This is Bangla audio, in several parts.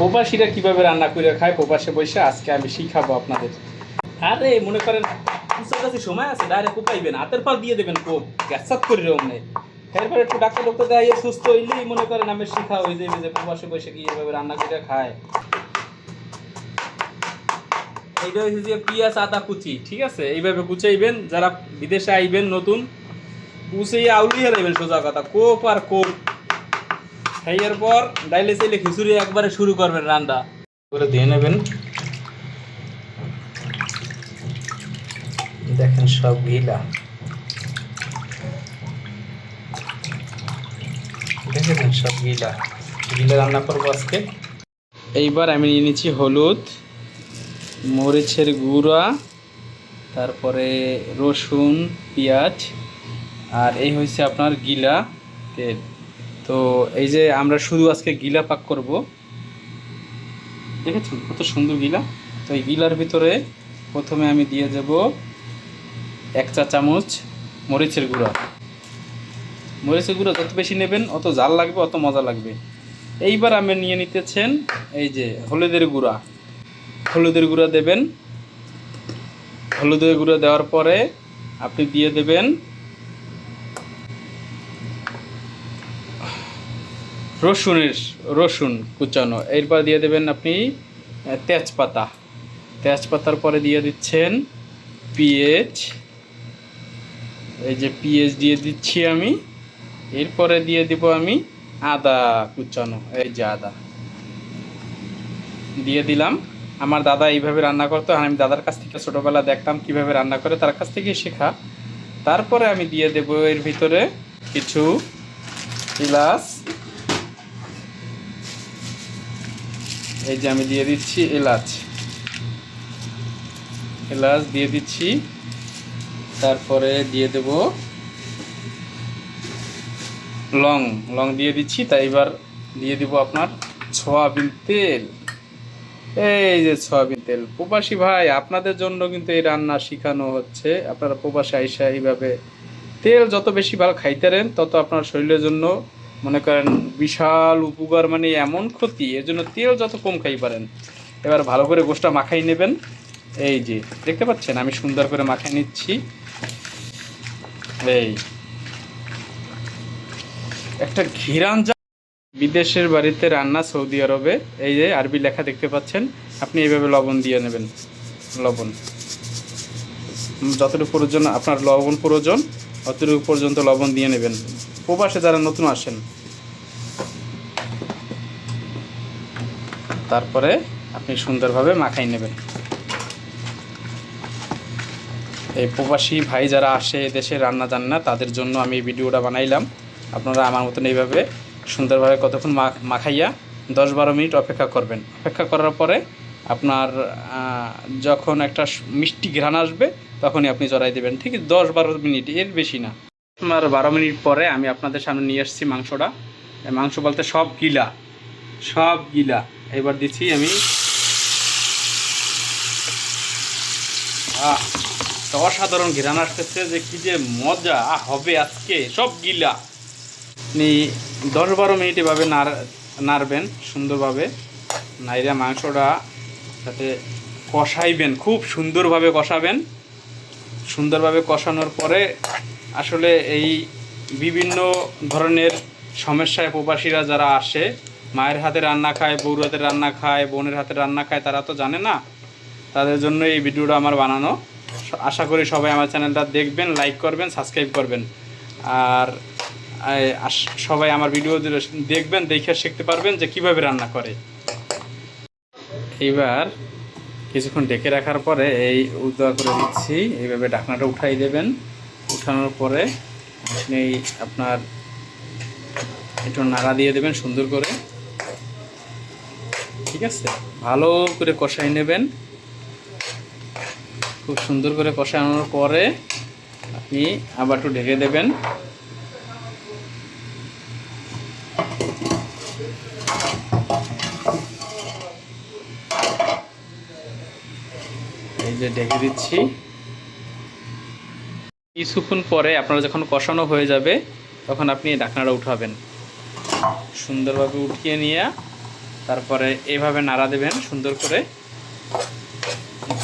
প্রবাসীরা কীভাবে রান্না করে খায়, প্রবাসে বসে আজকে আমি শিখাবো আপনাদের। আরে, মনে করেন কুচার কাছে সময় আছে ডাইরেক্ট কোপাইবেন, হাতের পাল দিয়ে দেবেন কোপ গ্যাসাত করে অমনে। এরপর একটু ডাক্তার ডক্টর দেখাইয়ে সুস্থ হইলেই মনে করেন, আমি শিখা হয়ে যাবে যে প্রবাসে বসে কি এভাবে রান্না করে খায়। এইটা হচ্ছে যে পিঁয়াজ, আদা, কুচি, ঠিক আছে? এইভাবে কুচাইবেন, যারা বিদেশে আইবেন, নতুন কুচিয়ে আউলিয়ে দেবেন সোজা কথা, কোপ আর কোপ। খাইয়ার পর ডাইলে চাইলে খিচুড়ি একবারে শুরু করবেন রান্না। করে দিয়ে নেবেন। দেখেন সব গিলা। দেখেছেন সব গিলা? গিলা রান্না করব আজকে। এইবার আমি নিয়ে নিচ্ছি হলুদ মরিচের গুঁড়া তারপরে রসুন পেঁয়াজ আর এই হচ্ছে আপনার গিলা তেল। তো এই যে আমরা শুধু আজকে গিলা পাক করব। দেখেছেন কত সুন্দর গিলা? তো এই গিলার ভিতরে প্রথমে আমি দিয়ে দেব এক চা চামচ মরিচের গুঁড়া। মরিচের গুঁড়া যত বেশি নেবেন, অত জাল লাগবে, অত মজা লাগবে। এইবার আমি নিয়ে নিতেছেন এই যে হলুদের গুঁড়া। হলুদের গুঁড়া দেবেন। হলুদের গুঁড়া দেওয়ার পরে আপনি দিয়ে দেবেন রসুনের, রসুন কুচানো। এরপর দিয়ে দেবেন আপনি তেজপাতা। তেজপাতার পরে দিয়ে দিচ্ছেন পেঁয়াজ। এই যে পেঁয়াজ দিয়ে দিচ্ছি আমি। এরপরে দিয়ে দিব আমি আদা কুচানো। এই যে আদা। দিয়ে দিলাম। আমার দাদা এইভাবে রান্না করতো আমি দাদার কাছ থেকে ছোটোবেলা দেখতাম কীভাবে রান্না করে, তার কাছ থেকেই শেখা। তারপরে আমি দিয়ে দেবো এর ভিতরে কিছু এলাচ। এই যে আমি দিয়ে দিচ্ছি এলাচ। এলাচ দিয়ে দিচ্ছি। তারপরে দিয়ে দেব লং। লং দিয়ে দিচ্ছি তাই এবার দিয়ে দিব আপনার সয়াবিন তেল। এই যে সয়াবিন তেল। প্রবাসী ভাই, আপনাদের জন্য কিন্তু এই রান্না শেখানো হচ্ছে। আপনারা প্রবাসী আইসা এইভাবে তেল যত বেশি ভালো খাইতেরেন তত আপনার শরীরের জন্য মনে করেন বিশাল উপকার মানে এমন ক্ষতি, এর জন্য তেল যত কম খাই পারেন। এবার ভালো করে গোষ্ঠটা মাখাই নেবেন। এই যে, দেখতে পাচ্ছেন? আমি সুন্দর করে মাখাই নিচ্ছি। এই। একটা ঘিরান বিদেশের বাড়িতে রান্না সৌদি আরবে। এই যে, আরবি লেখা দেখতে পাচ্ছেন? আপনি এইভাবে লবণ দিয়ে নেবেন। লবণ। যতটুকু প্রয়োজন, আপনার লবণ প্রয়োজন, অতটুকু পর্যন্ত লবণ দিয়ে নেবেন। প্রবাসে যারা নতুন আসেন। তারপরে আপনি সুন্দরভাবে মাখাই নেবেন। এই প্রবাসী ভাই যারা আসে দেশে রান্না জান না, তাদের জন্য আমি এই ভিডিওটা বানাইলাম। আপনারা আমার মতন এইভাবে সুন্দরভাবে কতক্ষণ মাখাইয়া দশ বারো মিনিট অপেক্ষা করবেন। অপেক্ষা করার পরে আপনার যখন একটা মিষ্টি ঘ্রাণ আসবে, তখনই আপনি জড়াই দেবেন। ঠিক দশ বারো মিনিট, এর বেশি না। আপনার বারো মিনিট পরে আমি আপনাদের সামনে নিয়ে এসেছি মাংসটা। মাংস বলতে সব গিলা সব গিলা। এবার দিচ্ছি আমি। অসাধারণ ঘিরান আসতেছে যে কি যে মজা হবে আজকে, সব গিলা। আপনি দশ বারো মিনিট এভাবে নাড় নাড়বেন সুন্দরভাবে। নাইরা মাংসটা যাতে কষাইবেন, খুব সুন্দরভাবে কষাবেন। সুন্দরভাবে কষানোর পরে আসলে এই বিভিন্ন ধরনের সমস্যায় প্রবাসীরা যারা আসে, মায়ের হাতে রান্না খায়, বউর হাতে রান্না খায়, বোনের হাতে রান্না খায়, তারা তো জানে না। তাদের জন্য এই ভিডিওটা আমার বানানো। আশা করি সবাই আমার চ্যানেলটা দেখবেন, লাইক করবেন, সাবস্ক্রাইব করবেন। আর সবাই আমার ভিডিও দেখবেন, দেখে শিখতে পারবেন যে কীভাবে রান্না করে। এইবার কিছুক্ষণ ডেকে রাখার পরে এই উদয় করে দিচ্ছি। এইভাবে ঢাকনাটা উঠাই দেবেন। উঠানোর পরে আপনি আপনার একটু নাড়া দিয়ে দেবেন সুন্দর করে। ঠিক আছে? ভালো করে কষাই নেবেন। খুব সুন্দর করে কষানোর পরে আপনি আবার একটু ঢেকে দেবেন। এই যে ঢেকে দিচ্ছি। কিছুক্ষণ পরে আপনারা যখন কষানো হয়ে যাবে, তখন আপনি এই ঢাকনাটা উঠাবেন। সুন্দরভাবে উঠিয়ে নিয়ে তারপরে এভাবে নাড়া দেবেন, সুন্দর করে।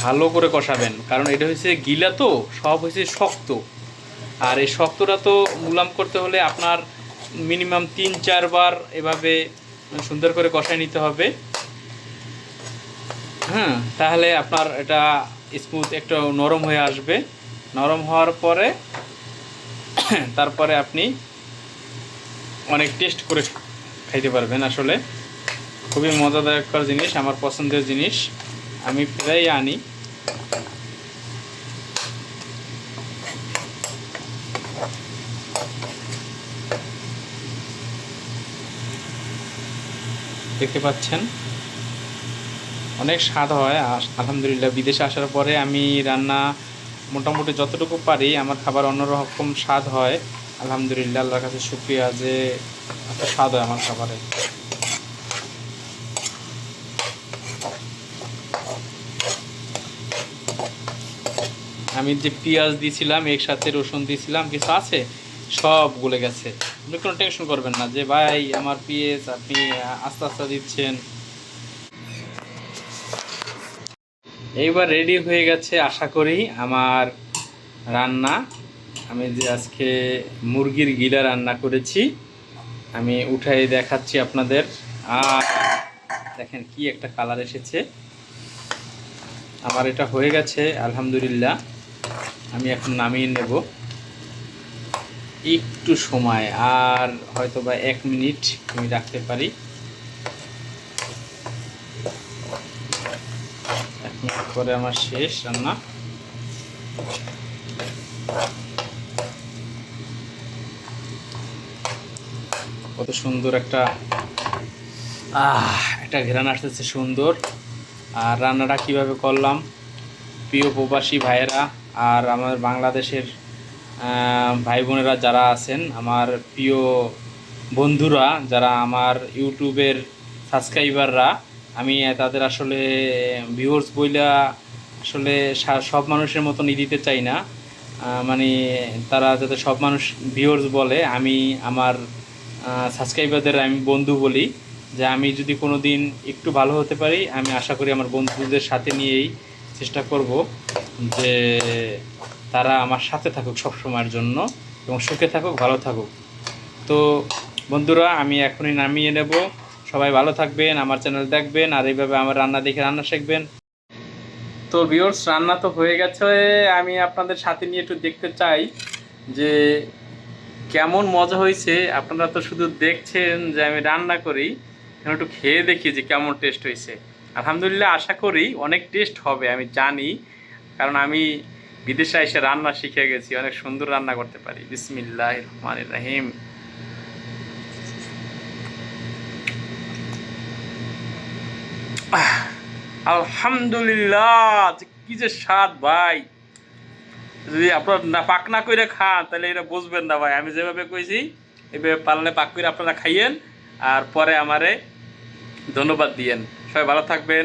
ভালো করে কষাবেন, কারণ এটা হচ্ছে গিলা তো, সব হচ্ছে শক্ত। আর এই শক্তটা তো মুলাম করতে হলে আপনার মিনিমাম তিন, চারবার এভাবে সুন্দর করে কষায় নিতে হবে। হ্যাঁ তাহলে আপনার এটা স্মুথ একটু নরম হয়ে আসবে। নরম হওয়ার পরে তারপরে আপনি অনেক টেস্ট করে খাইতে পারবেন আসলে। খুবই মজাদায়কর জিনিস, আমার পছন্দের জিনিস। আমি প্রায় আনি। দেখতে পাচ্ছেন? অনেক স্বাদ হয়। আলহামদুলিল্লাহ, বিদেশে আসার পরে আমি রান্না মোটামুটি যতটুকু পারি আমার খাবার অন্যরকম স্বাদ হয়। আলহামদুলিল্লাহ, আল্লাহর কাছে শুক্রিয়া যে স্বাদ হয় আমার খাবারে। আমি যে পেঁয়াজ দিয়েছিলাম এর সাথে রসুন দিয়েছিলাম কিছু আছে? সব গলে গেছে। আপনি কোনো টেনশন করবেন না যে, ভাই, আমার পেঁয়াজ আপনি আস্তে আস্তে দিচ্ছেন। এইবার রেডি হয়ে গেছে, আশা করি আমার রান্না। আমি যে আজকে মুরগির গিলা রান্না করেছি, আমি উঠাই দেখাচ্ছি আপনাদের। আর দেখেন কি একটা কালার এসেছে। আমার এটা হয়ে গেছে, আলহামদুলিল্লাহ। আমি এখন নামিয়ে নেব। একটু সময়, আর হয়তো বা এক মিনিট আমি রাখতে পারি। এক মিনিট পরে আমার শেষ রান্না। কত সুন্দর একটা একটা ঘেরান আসতেছে সুন্দর। আর রান্নাটা কীভাবে করলাম? প্রিয় প্রবাসী ভাইয়েরা আর আমাদের বাংলাদেশের ভাই বোনেরা যারা আছেন, আমার প্রিয় বন্ধুরা যারা আমার ইউটিউবের সাবস্ক্রাইবাররা আমি তাদের আসলে ভিউয়ার্স বইলা আসলে সব মানুষের মতনই দিতে চাই না। মানে তারা যাতে সব মানুষ ভিউয়ার্স বলে, আমি আমার সাবস্ক্রাইবারদের আমি বন্ধু বলি, যে আমি যদি কোনো দিন একটু ভালো হতে পারি, আমি আশা করি আমার বন্ধুদের সাথে নিয়েই চেষ্টা করব যে তারা আমার সাথে থাকুক সব সময়ের জন্য এবং সুখে থাকুক, ভালো থাকুক। তো বন্ধুরা, আমি এখনই নামিয়ে নেব। সবাই ভালো থাকবেন, আমার চ্যানেল দেখবেন, আর এইভাবে আমার রান্না দেখে রান্না শিখবেন। তো ভিউয়ার্স রান্না তো হয়ে গেছে। আমি আপনাদের সাথে নিয়ে একটু দেখতে চাই যে কেমন মজা হয়েছে। আপনারা তো শুধু দেখছেন যে আমি রান্না করি, এখন একটু খেয়ে দেখি যে কেমন টেস্ট হয়েছে। আলহামদুলিল্লাহ, আশা করি অনেক টেস্ট হবে, আমি জানি। কারণ আমি বিদেশে এসে রান্না শিখে গেছি, অনেক সুন্দর রান্না করতে পারি। বিসমিল্লাহ রহমান রাহিম। আলহামদুলিল্লাহ কি যে স্বাদ ভাই। যদি আপনার না পাক না করে খান, তাহলে এটা বুঝবেন না ভাই। আমি যেভাবে কইছি, এভাবে পালনে পাক করে আপনারা খাইয়েন, আর পরে আমারে ধন্যবাদ দিয়েন। সবাই ভালো থাকবেন।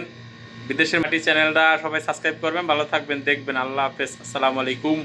বিদেশের মাটি চ্যানেলটা সবাই সাবস্ক্রাইব করবেন। ভালো থাকবেন, দেখবেন। আল্লাহ হাফেজ। আসসালামু আলাইকুম।